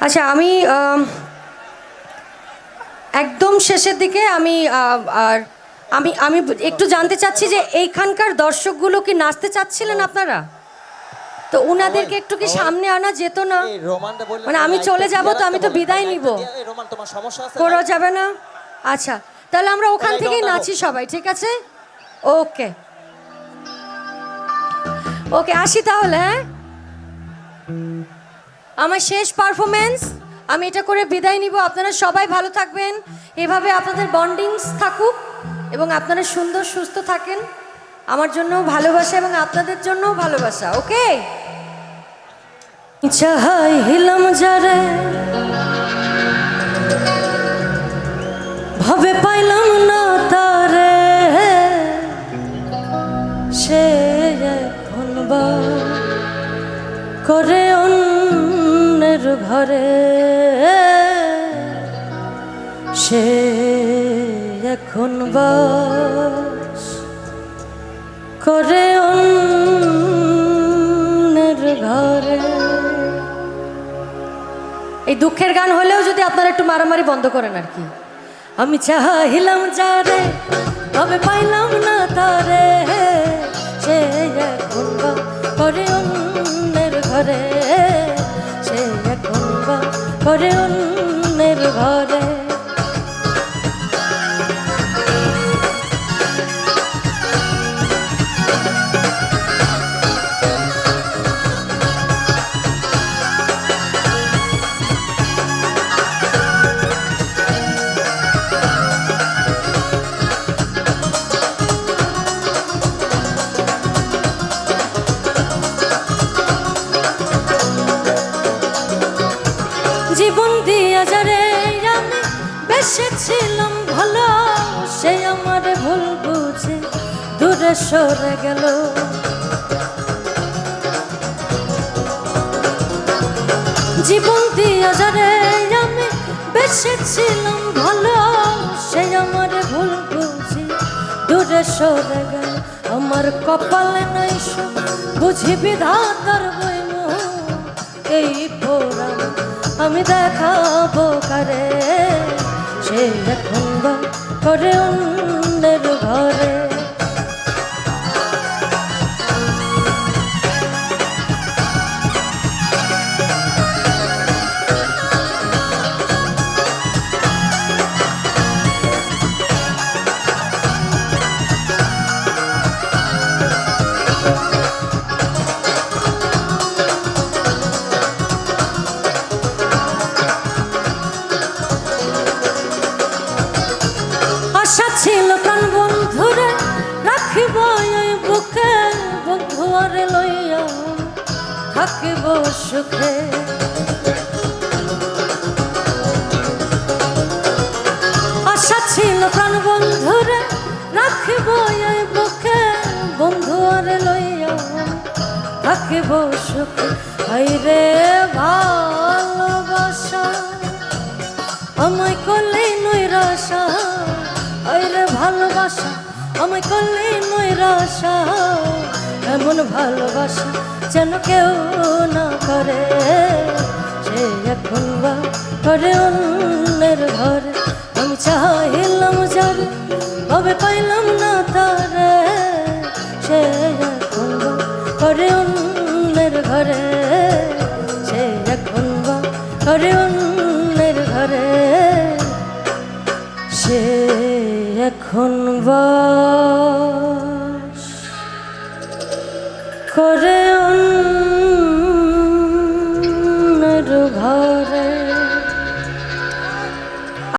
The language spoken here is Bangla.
আচ্ছা আমি একদম শেষের দিকে আমি আর আমি আমি একটু জানতে চাচ্ছি যে এইখানকার দর্শকগুলো কি নাচতে চাচ্ছিলেন আপনারা? তো উনাদেরকে একটু কি সামনে আনা যেত না? মানে আমি চলে যাব তো আমি তো বিদায় নিব। করা যাবে না? আচ্ছা তাহলে আমরা ওখান থেকেই নাচি সবাই ঠিক আছে? ওকে। ওকে আসি তাহলে হ্যাঁ? আমার শেষ পারফরমেন্স আমি এটা করে বিদায় নিব। আপনারা সবাই ভালো থাকবেন। এভাবে আপনাদের বন্ডিংস থাকুক এবং আপনারা সুন্দর, সুস্থ থাকেন। আমার জন্য ভালোবাসা এবং আপনাদের জন্যও ভালোবাসা, ওকে? হিলাম ভাবে পাইলাম না তারে। সে এখন করে অন্যের ঘরে, সে এখন বাস করে অন্যের ঘরে। এই দুঃখের গান হলেও যদি আপনারা একটু মারামারি বন্ধ করেন আর কি। আমি চাহিলাম যারে, তবে পাইলাম না তারে। সে এখন করে অন্যের ঘরে। করে অন্যের যারে আমি বেসেছিলাম ভালো, সে আমার ভুল বুঝে দূরে সরে গেল। জীবন দিয়া যারে আমি বেসেছিলাম ভালো, সে আমার ভুল বুঝি দূরে সরে গেল। আমার কপালে নাই বুঝি বিধাতার বইম এই পোড়া আমি দেখাবো কারে? সে এখন করে অন্যের ঘরে। ছিল প্রাণ বন্ধুরে, রাখিব এই বুকে বন্ধু লইয়া থাকিব সুখে। আশা ছিল প্রাণ বন্ধুরে, রাখিব এই বুকে বন্ধু লইয়া থাকিব সুখে। আইরে ভালোবাসা আমায় করলে নৈরাশা এমন ভালোবাসা যেন কেউ না করে। সে এখন বা করে অন্যের ঘরে। আমি চাহিলাম যারে, তবে পাইলাম না তারে। সে এখন বা করে অন্যের ঘরে। সে এখন বা করে অন্যের ঘরে। সে এখন বাস করে